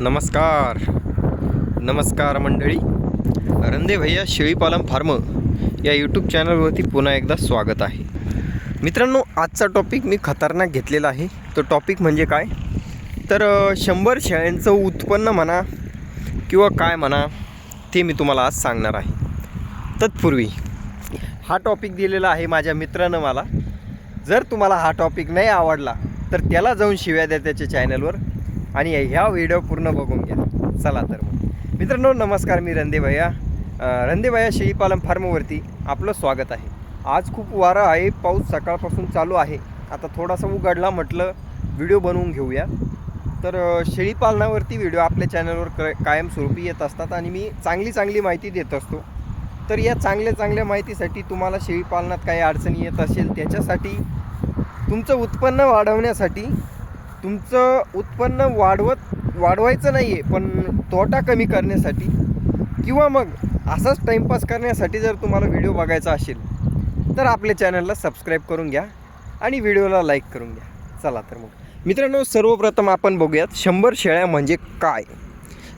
नमस्कार. नमस्कार मंडळी. रंदे भैया शेळीपालन फार्म या यूट्यूब चॅनलवरती पुन्हा एकदा स्वागत आहे. मित्रांनो आजचा टॉपिक मी खतरनाक घेतलेला आहे. तो टॉपिक म्हणजे काय? तर शंभर शेळ्यांचं उत्पन्न म्हणा किंवा काय म्हणा ते मी तुम्हाला आज सांगणार आहे. तत्पूर्वी हा टॉपिक दिलेला आहे माझ्या मित्रानं मला. जर तुम्हाला हा टॉपिक नाही आवडला तर त्याला जाऊन शिव्या द्या त्याच्या चॅनलवर आणि ह्या व्हिडिओ पूर्ण बघून घ्या. चला तर मग. मित्रांनो नमस्कार मी रंदे भैया रंदे भैया शेळीपालन फार्मवरती आपलं स्वागत आहे. आज खूप वारं आहे पाऊस सकाळपासून चालू आहे. आता थोडासा उघडला म्हटलं व्हिडिओ बनवून घेऊया. तर शेळीपालनावरती व्हिडिओ आपल्या चॅनलवर क कायमस्वरूपी येत असतात आणि मी चांगली चांगली माहिती देत असतो. तर या चांगल्या चांगल्या माहितीसाठी तुम्हाला शेळीपालनात काही अडचणी येत असेल त्याच्यासाठी तुमचं उत्पन्न वाढवण्यासाठी तुमचं उत्पन्न वाढवत वाढवायचं नाही आहे पण तोटा कमी करण्यासाठी किंवा मग असाच टाईमपास करण्यासाठी जर तुम्हाला व्हिडिओ बघायचा असेल तर आपल्या चॅनलला सबस्क्राईब करून घ्या आणि व्हिडिओला लाईक करून घ्या. चला तर मग. मित्रांनो सर्वप्रथम आपण बघूयात शंभर शेळ्या म्हणजे काय?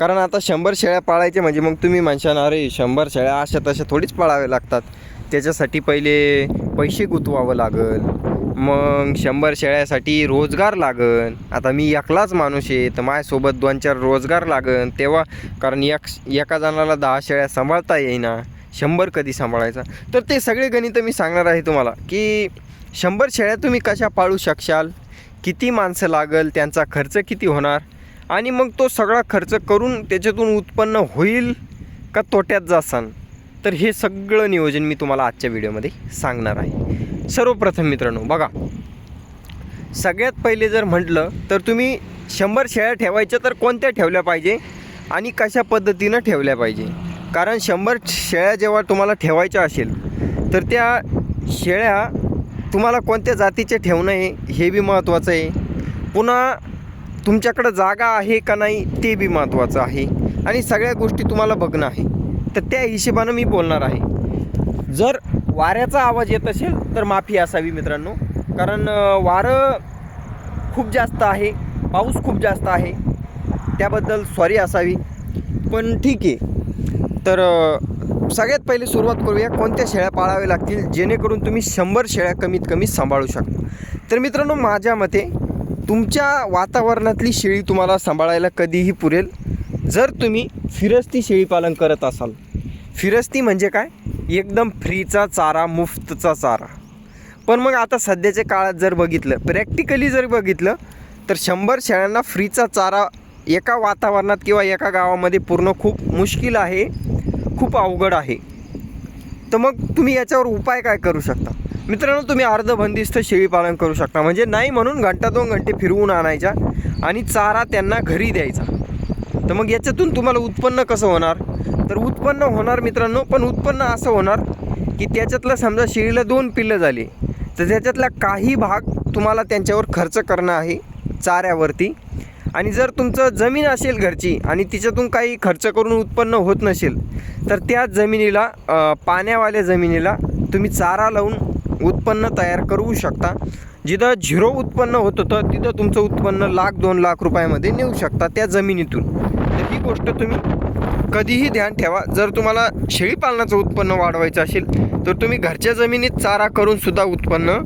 कारण आता शंभर शेळ्या पाळायचे म्हणजे मग तुम्ही म्हणशान अरे शंभर शेळ्या अशा तशा थोडीच पाळाव्या लागतात. त्याच्यासाठी पहिले पैसे गुंतवावं लागेल मग शंभर शेळ्यासाठी रोजगार लागन. आता मी एकलाच माणूस आहे तर माझ्यासोबत दोन चार रोजगार लागन. तेव्हा कारण एक एका जणाला दहा शेळ्या सांभाळता येईना. शंभर कधी सांभाळायचा? तर ते सगळे गणितं मी सांगणार आहे तुम्हाला की शंभर शेळ्या तुम्ही कशा पाळू शकशाल? किती माणसं लागल? त्यांचा खर्च किती होणार? आणि मग तो सगळा खर्च करून त्याच्यातून उत्पन्न होईल का तोट्यात जासान? तर हे सगळं नियोजन मी तुम्हाला आजच्या व्हिडिओमध्ये सांगणार आहे. सर्वप्रथम मित्रांनो बघा. सगळ्यात पहिले जर म्हटलं तर तुम्ही शंभर शेळ्या ठेवायच्या तर कोणत्या ठेवल्या पाहिजे आणि कशा पद्धतीनं ठेवल्या पाहिजे? कारण शंभर शेळ्या जेव्हा तुम्हाला ठेवायच्या असेल तर त्या शेळ्या तुम्हाला कोणत्या जातीचे ठेवणं आहे हे बी महत्त्वाचं आहे. पुन्हा तुमच्याकडं जागा आहे का नाही ते बी महत्त्वाचं आहे. आणि सगळ्या गोष्टी तुम्हाला बघणं आहे. तर त्या हिशोबानं मी बोलणार आहे. जर वाऱ्याचा आवाज येत असेल तर माफी असावी मित्रांनो. कारण वारं खूप जास्त आहे पाऊस खूप जास्त आहे त्याबद्दल सॉरी असावी. पण ठीक आहे. तर सगळ्यात पहिले सुरुवात करूया कोणत्या शेळ्या पाळाव्या लागतील जेणेकरून तुम्ही शंभर शेळ्या कमीत कमी सांभाळू शकता. तर मित्रांनो माझ्या मते तुमच्या वातावरणातली शेळी तुम्हाला सांभाळायला कधीही पुरेल. जर तुम्ही फिरस्ती शेळीपालन करत असाल. फिरस्ती म्हणजे काय? एकदम फ्रीचा चारा मुफ्तचा चारा. पण मग आता सध्याच्या काळात जर बघितलं प्रॅक्टिकली जर बघितलं तर शंभर शेळ्यांना फ्रीचा चारा एका वातावरणात किंवा एका गावामध्ये पूर्ण खूप मुश्किल आहे खूप अवघड आहे. तर मग तुम्ही याच्यावर उपाय काय करू शकता? मित्रांनो तुम्ही अर्धबंदिस्त शेळीपालन करू शकता. म्हणजे नाही म्हणून घंटा दोन घंटे फिरवून आणायच्या आणि चारा त्यांना घरी द्यायचा. तर मग याच्यातून तुम्हाला उत्पन्न कसं होणार? तर उत्पन्न होणार मित्रांनो पण उत्पन्न असं होणार की त्याच्यातलं समजा शेळीला दोन पिल्लं झाली तर त्याच्यातला काही भाग तुम्हाला त्यांच्यावर खर्च करणं आहे चाऱ्यावरती. आणि जर तुमचं जमीन असेल घरची आणि तिच्यातून काही खर्च करून उत्पन्न होत नसेल तर त्या जमिनीला पाण्यावाल्या जमिनीला तुम्ही चारा लावून उत्पन्न तयार करू शकता. जिथं झिरो उत्पन्न होत होतं तिथं तुमचं उत्पन्न लाख दोन लाख रुपयामध्ये नेऊ शकता त्या जमिनीतून. ही गोष्ट तुम्ही कधीही ध्यान ठेवा. जर तुम्हाला शेळीपालनाचं उत्पन्न वाढवायचं असेल तर तुम्ही घरच्या जमिनीत चारा करूनसुद्धा उत्पन्न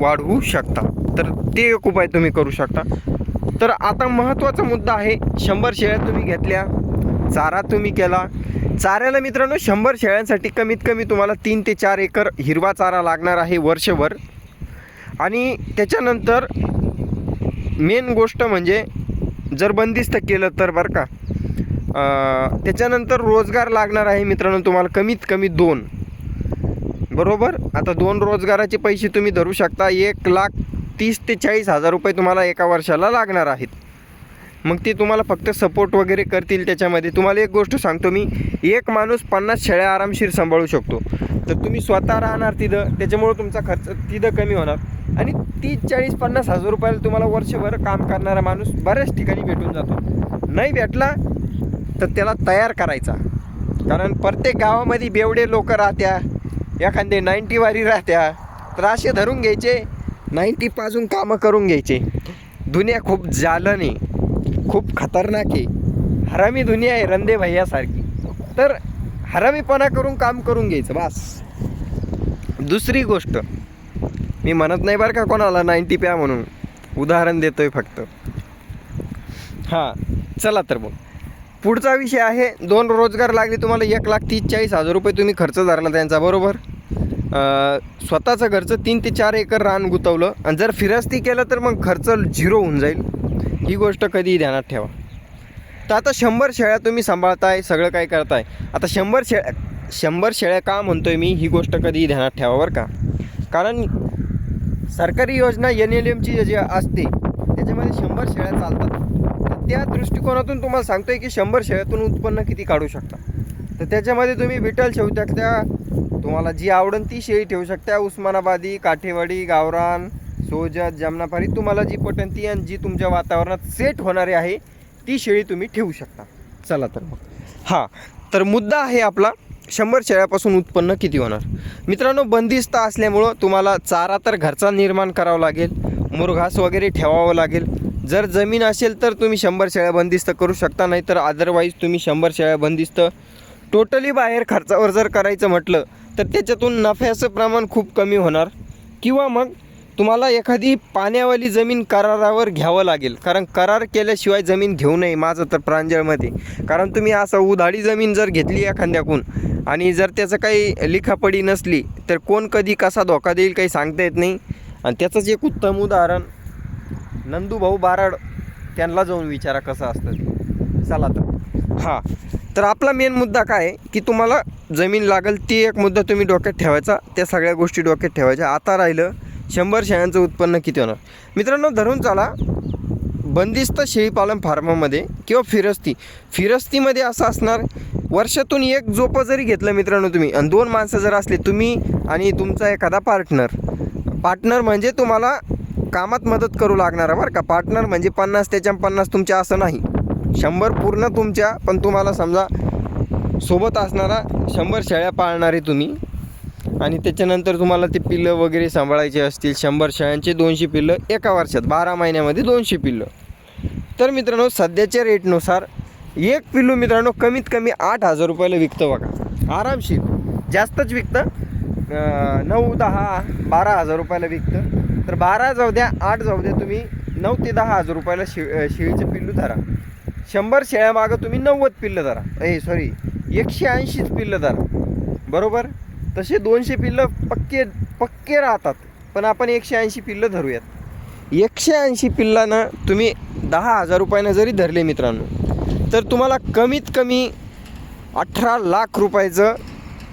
वाढवू शकता. तर ते एक उपाय तुम्ही करू शकता. तर आता महत्त्वाचा मुद्दा आहे शंभर शेळ्या तुम्ही घेतल्या चारा तुम्ही केला. चाऱ्याला मित्रांनो शंभर शेळ्यांसाठी कमीत कमी तुम्हाला तीन ते चार एकर हिरवा चारा लागणार आहे वर्षभर. आणि त्याच्यानंतर मेन गोष्ट म्हणजे जर बंदिस्त केलं तर बरं का त्याच्यानंतर रोजगार लागणार आहे मित्रांनो तुम्हाला. कमीत कमी दोन. बरोबर? आता दोन रोजगाराचे पैसे तुम्ही धरू शकता. एक लाख तीस ते चाळीस हजार रुपये तुम्हाला एका वर्षाला लागणार आहेत. मग ते तुम्हाला फक्त सपोर्ट वगैरे करतील त्याच्यामध्ये. तुम्हाला एक गोष्ट सांगतो मी. एक माणूस पन्नास शेळ्या आरामशीर सांभाळू शकतो. तर तुम्ही स्वतः राहणार तिथं. त्याच्यामुळं तुमचा खर्च तिथं कमी होणार. आणि तीस चाळीस पन्नास हजार रुपयाला तुम्हाला वर्षभर काम करणारा माणूस बऱ्याच ठिकाणी भेटून जातो. नाही भेटला तर त्याला तयार करायचा. कारण प्रत्येक गावामध्ये बेवडे लोक राहत्या एखादे नाईन्टीवारी राहत्या तर असे धरून घ्यायचे नाईन्टी पाजून कामं करून घ्यायचे. दुनिया खूप जालन नाही खूप खतरनाक आहे. हरामी दुनिया आहे रंदे भैयासारखी. तर हरामीपणा करून काम करून घ्यायचं बास. दुसरी गोष्ट मी म्हणत नाही बरं का कोणाला नाईन्टी प्या म्हणून. उदाहरण देतोय फक्त. हां चला तर मग. पुढचा विषय आहे दोन रोजगार लागले तुम्हाला एक लाख तीस चाळीस हजार रुपये तुम्ही खर्च धरला त्यांचा बरोबर? स्वतःचं घरचं तीन ते चार एकर रान गुतवलं आणि जर फिरस्ती केलं तर मग खर्च झिरो होऊन जाईल. ही गोष्ट कधीही ध्यानात ठेवा. तर आता शंभर शेळ्या तुम्ही सांभाळताय सगळं काय करताय. आता शंभर शेळ्या शंभर शेळ्या का म्हणतोय मी ही गोष्ट कधीही ध्यानात ठेवा बरं का? कारण सरकारी योजना एन एल एमची जी असते त्याच्यामध्ये शंभर शेळ्या चालतात. त्या दृष्टिकोनातून तुम्हाला सांगतोय की शंभर शेळ्यातून उत्पन्न किती काढू शकता? तर त्याच्यामध्ये तुम्ही विठ्ठल ठेवू शकता तुम्हाला जी आवडन ती शेळी ठेवू शकता. उस्मानाबादी काठेवाडी गावरान सोजत जमनापारी तुम्हाला जी पटन ती आणि जी तुमच्या वातावरणात सेट होणारी आहे ती शेळी तुम्ही ठेवू शकता. चला तर मग. हां तर मुद्दा आहे आपला शंभर शेळ्यापासून उत्पन्न किती होणार? मित्रांनो बंदिस्त असल्यामुळं तुम्हाला चारा तर घरचा निर्माण करावा लागेल मुरघास वगैरे ठेवावं लागेल जर जमीन असेल तर तुम्ही शंभर शेळ्या बंदिस्त करू शकता नाही तर अदरवाईज तुम्ही शंभर शेळ्या बंदिस्त. टोटली बाहेर खर्चावर जर करायचं म्हटलं तर त्याच्यातून नफ्याचं प्रमाण खूप कमी होणार. किंवा मग तुम्हाला एखादी पाण्यावाली जमीन करारावर घ्यावं लागेल. कारण करार केल्याशिवाय जमीन घेऊ नये माझं तर प्रांजळमध्ये. कारण तुम्ही असं उधाडी जमीन जर घेतली एखाद्याकून आणि जर त्याचं काही लिखापडी नसली तर कोण कधी कसा धोका देईल काही सांगता येत नाही. आणि त्याचंच एक उत्तम उदाहरण नंदूभाऊ बाराड त्यांना जाऊन विचारा कसं असतं चला तर. हां. तर आपला मेन मुद्दा काय आहे? की तुम्हाला जमीन लागेल ती एक मुद्दा तुम्ही डोक्यात ठेवायचा. त्या सगळ्या गोष्टी डोक्यात ठेवायच्या. आता राहिलं शंभर शेळ्यांचं उत्पन्न किती होणार? मित्रांनो धरून चाला. बंदिस्त शेळीपालन फार्मामध्ये किंवा फिरस्ती. फिरस्तीमध्ये असं असणार वर्षातून एक जोपं जरी घेतलं मित्रांनो तुम्ही आणि दोन माणसं जर असले तुम्ही आणि तुमचा एखादा पार्टनर पार्टनर म्हणजे तुम्हाला कामात मदत करू लागणारा बरं का? पार्टनर म्हणजे पन्नास त्याच्या पन्नास तुमच्या असं नाही. शंभर पूर्ण तुमच्या पण तुम्हाला समजा सोबत असणारा शंभर शेळ्या पाळणारे तुम्ही. आणि त्याच्यानंतर तुम्हाला ते पिल्लं वगैरे सांभाळायचे असतील शंभर शेळ्यांचे दोनशे पिल्लं एका वर्षात बारा महिन्यामध्ये दोनशे पिल्लं. तर मित्रांनो सध्याच्या रेटनुसार एक पिल्लू मित्रांनो कमीत कमी आठ हजार रुपयाला विकतं बघा. आरामशीर. जास्तच विकतं. नऊ दहा बारा हजार रुपयाला विकतं. तर बारा जाऊ द्या आठ जाऊ द्या तुम्ही नऊ ते दहा हजार रुपयाला शे शेळीचं पिल्लू धरा. शंभर शेळ्यामागं तुम्ही नव्वद पिल्लं धरा. ए सॉरी एकशे ऐंशीच पिल्लं धरा. बरोबर? तसे दोनशे पिल्लं पक्के पक्के राहतात. पण आपण एकशे ऐंशी पिल्लं धरूयात. एकशे ऐंशी पिल्लानं तुम्ही दहा हजार रुपयानं जरी धरले मित्रांनो तर तुम्हाला कमीत कमी अठरा लाख रुपयाचं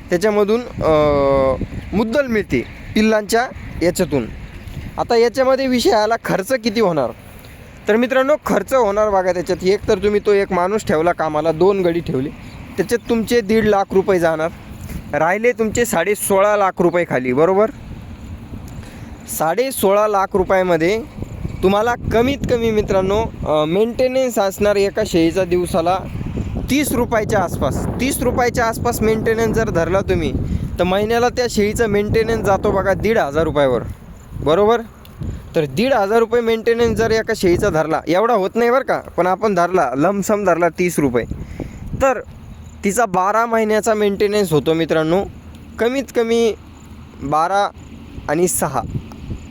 त्याच्यामधून मुद्दल मिळते पिल्लांच्या याच्यातून. आता याच्यामध्ये विषय आला खर्च किती होणार? तर मित्रांनो खर्च होणार बघा त्याच्यात. एक तर तुम्ही तो एक माणूस ठेवला कामाला दोन गडी ठेवली. त्याच्यात तुमचे दीड लाख रुपये जाणार. राहिले तुमचे साडे सोळा लाख रुपये खाली बरोबर? साडे सोळा लाख रुपयामध्ये तुम्हाला कमीत कमी मित्रांनो मेंटेनन्स असणार एका शेळीचा दिवसाला तीस रुपयाच्या आसपास. तीस रुपयाच्या आसपास मेंटेनन्स जर धरला तुम्ही तर महिन्याला त्या शेळीचा मेंटेनन्स जातो बघा दीड हजार रुपयावर. बरोबर? तर दीड हजार रुपये मेंटेनन्स जर एका शेळीचा धरला एवढा होत नाही बरं का पण आपण धरला लमसम धरला तीस रुपये. तर तिचा बारा महिन्याचा मेंटेनन्स होतो मित्रांनो कमीत कमी बारा आणि सहा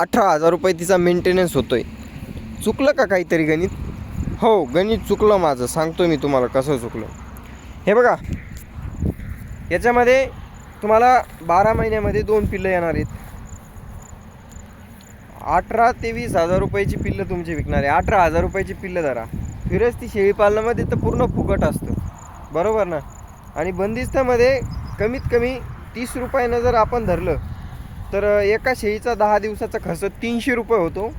अठरा हजार रुपये तिचा मेंटेनन्स होतो आहे चुकलं का काहीतरी गणित? हो गणित चुकलं माझं सांगतो मी तुम्हाला कसं चुकलं. हे बघा याच्यामध्ये तुम्हाला बारा महिन्यामध्ये दोन पिल्लं येणार आहेत. अठरा ते वीस हजार रुपयाची पिल्लं तुमची विकणार आहे. अठरा हजार रुपयाची पिल्लं धरा. फिरस्ती शेळीपालनामध्ये तर पूर्ण फुकट असतं. बरोबर ना? आणि बंदिस्तामध्ये कमीत कमी तीस रुपयानं जर आपण धरलं तर एका शेळीचा दहा दिवसाचा खर्च तीनशे रुपये होतो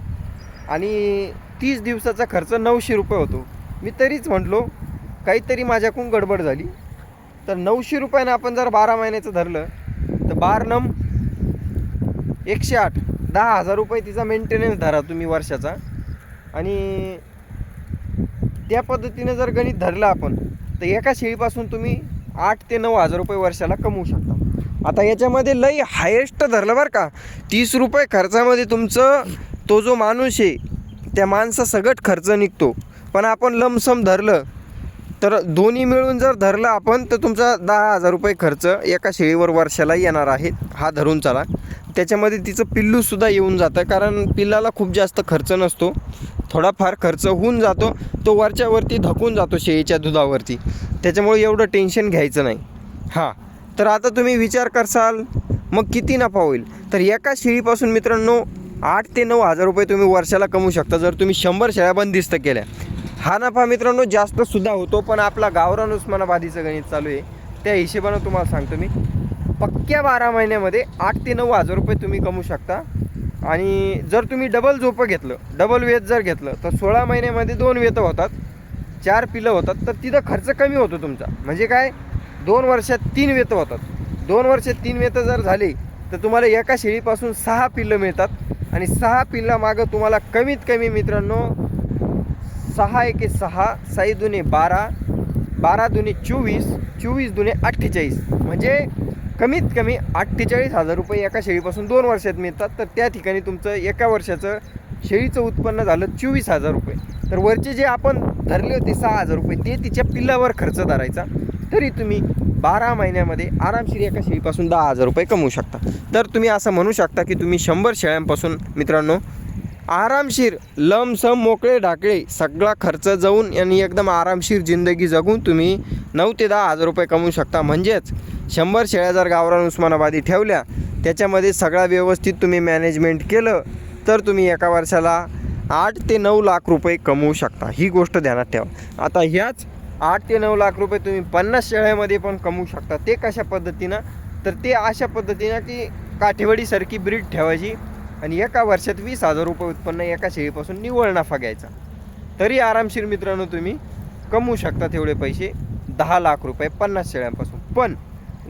आणि तीस दिवसाचा खर्च नऊशे रुपये होतो. मी तरीच म्हटलो काहीतरी माझ्याकडून गडबड झाली. तर नऊशे रुपयानं आपण जर बारा महिन्याचं धरलं तर बार नम एकशे आठ. दहा हजार रुपये तिचा मेंटेनन्स धरा तुम्ही वर्षाचा. आणि त्या पद्धतीने जर गणित धरलं आपण तर एका शेळीपासून तुम्ही आठ ते नऊ हजार रुपये वर्षाला कमवू शकता. आता याच्यामध्ये लई हायेस्ट धरलं बरं का. तीस रुपये खर्चामध्ये तुमचं तो जो माणूस आहे त्या माणसा सगट खर्च निघतो. पण आपण लमसम धरलं तर दोन्ही मिळून जर धरलं आपण तर तुमचा दहा हजार रुपये खर्च एका शेळीवर वर्षाला येणार आहे. हा धरून चला. त्याच्यामध्ये तिचं पिल्लूसुद्धा येऊन जातं कारण पिल्लाला खूप जास्त खर्च नसतो. थोडाफार खर्च होऊन जातो तो वरच्यावरती धकून जातो शेळीच्या दुधावरती. त्याच्यामुळे एवढं टेन्शन घ्यायचं नाही. हां तर आता तुम्ही विचार करसाल मग किती नफा होईल? तर एका शेळीपासून मित्रांनो आठ ते नऊ हजार रुपये तुम्ही वर्षाला कमवू शकता जर तुम्ही शंभर शेळ्या बंदिस्त केल्या. हा नफा मित्रांनो जास्त सुद्धा होतो पण आपला गावरान उस्मानाबादीचं गणित चालू आहे. त्या हिशेबानं तुम्हाला सांगतो मी. पक्क्या बारा महिन्यामध्ये आठ ते नऊ हजार रुपये तुम्ही कमवू शकता. आणि जर तुम्ही डबल झोपं घेतलं डबल वेत जर घेतलं तर सोळा महिन्यामध्ये दोन वेतं होतात चार पिलं होतात तर तिथं खर्च कमी होतो तुमचा. म्हणजे काय? दोन वर्षात तीन वेतं होतात. दोन वर्षात तीन वेतं जर झाली तर तुम्हाला एका शेळीपासून सहा पिल्लं मिळतात. आणि सहा पिल्ला मागं तुम्हाला कमीत कमी मित्रांनो सहा एके सहा साई दुने बारा बारा दुने चोवीस चोवीस दुने अठ्ठेचाळीस. म्हणजे कमीत कमी अठ्ठेचाळीस हजार रुपये एका शेळीपासून दोन वर्षात मिळतात. तर त्या ठिकाणी तुमचं एका वर्षाचं शेळीचं उत्पन्न झालं चोवीस हजार रुपये. तर वरचे जे आपण धरले होते सहा हजार रुपये ते तिच्या पिल्लावर खर्च धरायचा तरी तुम्ही बारा महिन्यामध्ये आरामशीर एका शेळीपासून दहा हजार रुपये कमवू शकता. तर तुम्ही असं म्हणू शकता की तुम्ही शंभर शेळ्यांपासून मित्रांनो आरामशीर लमसम मोकळे ढाकळे सगळा खर्च जाऊन आणि एकदम आरामशीर जिंदगी जगून तुम्ही नऊ ते दहा हजार रुपये कमवू शकता. म्हणजेच शंभर शेळ्या जर गावरान उस्मानाबादी ठेवल्या त्याच्यामध्ये सगळा व्यवस्थित तुम्ही मॅनेजमेंट केलं तर तुम्ही एका वर्षाला आठ ते नऊ लाख रुपये कमवू शकता. ही गोष्ट ध्यानात ठेवा. आता ह्याच आठ ते नऊ लाख रुपये तुम्ही पन्नास शेळ्यामध्ये पण कमवू शकता. ते कशा पद्धतीनं? तर ते अशा पद्धतीनं की काठेवाडीसारखी ब्रीड ठेवायची आणि एका वर्षात वीस हजार रुपये उत्पन्न एका शेळीपासून निव्वळ नफा घ्यायचा. तरी आरामशीर मित्रांनो तुम्ही कमवू शकता तेवढे पैसे दहा लाख रुपये पन्नास शेळ्यांपासून. पण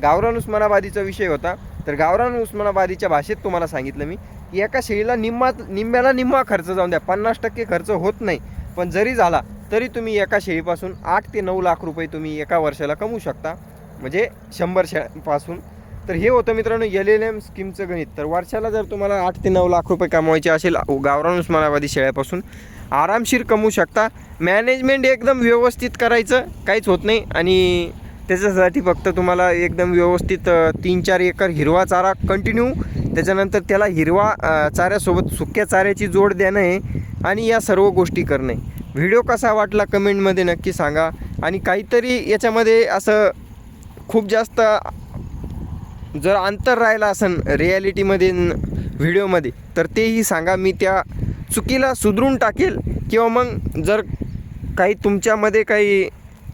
गावरान उस्मानाबादीचा विषय होता. तर गावरान उस्मानाबादीच्या भाषेत तुम्हाला सांगितलं मी की एका शेळीला निम्मा निम्म्याला निम्मा खर्च जाऊन द्या. पन्नास टक्के खर्च होत नाही. पण जरी झाला तरी तुम्ही एका शेळीपासून आठ ते नऊ लाख रुपये तुम्ही एका वर्षाला कमवू शकता. म्हणजे शंभर शेळ्यांपासून. तर हे होतं मित्रांनो एल एल एम स्कीमचं गणित. तर वर्षाला जर तुम्हाला आठ ते नऊ लाख रुपये कमवायचे असेल गावरान उस्मानाबादी शेळ्यापासून आरामशीर कमवू शकता. मॅनेजमेंट एकदम व्यवस्थित करायचं काहीच होत नाही. आणि त्याच्यासाठी फक्त तुम्हाला एकदम व्यवस्थित तीन चार एकर हिरवा चारा कंटिन्यू त्याच्यानंतर त्याला हिरवा चाऱ्यासोबत सुक्या चाऱ्याची जोड देणं आहे आणि या सर्व गोष्टी करणं आहे व्हिडिओ कसा वाटला कमेंटमध्ये नक्की सांगा. आणि काहीतरी याच्यामध्ये असं खूप जास्त जर अंतर राहिलं असेल रिॲलिटीमध्ये व्हिडिओमध्ये तर तेही सांगा. मी त्या चुकीला सुधरून टाकेल किंवा मग जर काही तुमच्यामध्ये काही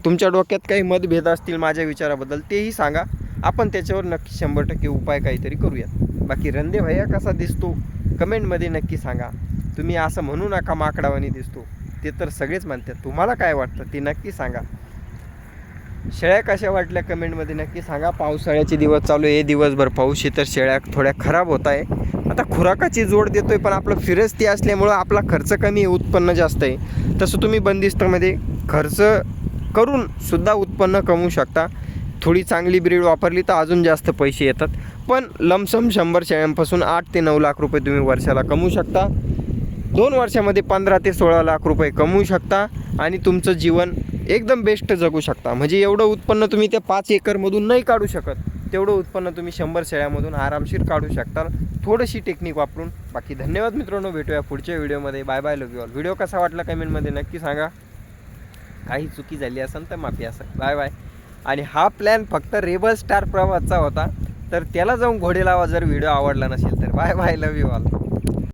तुमच्या डोक्यात काही मतभेद असतील माझ्या विचाराबद्दल तेही सांगा. आपण त्याच्यावर नक्की शंभर टक्के उपाय काहीतरी करूयात. बाकी रंदे भैया कसा दिसतो कमेंटमध्ये नक्की सांगा. तुम्ही असं म्हणू नका माकडावानी दिसतो. ते तर सगळेच म्हणतात. तुम्हाला काय वाटतं ते नक्की सांगा. शेळ्या कशा वाटल्या कमेंटमध्ये नक्की सांगा. पावसाळ्याचे दिवस चालू आहे. दिवसभर पाऊस आहे तर शेळ्या थोड्या खराब होत आहे. आता खुराकाची जोड देतोय पण आपलं फिरस्ती असल्यामुळं आपला खर्च कमी आहे उत्पन्न जास्त आहे. तसं तुम्ही बंदिस्तमध्ये खर्च करून सुद्धा उत्पन्न कमवू शकता. थोडी चांगली ब्रीड वापरली तर अजून जास्त पैसे येतात. पण लमसम शंभर शेळ्यांपासून आठ ते नऊ लाख रुपये तुम्ही वर्षाला कमवू शकता. दोन वर्षामध्ये पंधरा ते सोळा लाख रुपये कमवू शकता आणि तुमचं जीवन एकदम बेस्ट जगू शकता. म्हणजे एवढं उत्पन्न तुम्ही त्या पाच एकरमधून नाही काढू शकत. तेवढं उत्पन्न तुम्ही शंभर शेळ्यामधून आरामशीर काढू शकता थोडीशी टेक्निक वापरून. बाकी धन्यवाद मित्रांनो. भेटूया पुढच्या व्हिडिओमध्ये bye bye love you all video कसा वाटला कमेंटमध्ये नक्की सांगा. काही चुकी झाली असेल तर माफी असेल बाय बाय. आणि हा प्लॅन फक्त रेबल स्टार प्रवासचा होता. तर त्याला जाऊन घोडे लावा जर व्हिडिओ आवडला नसेल तर. Bye bye. Love you all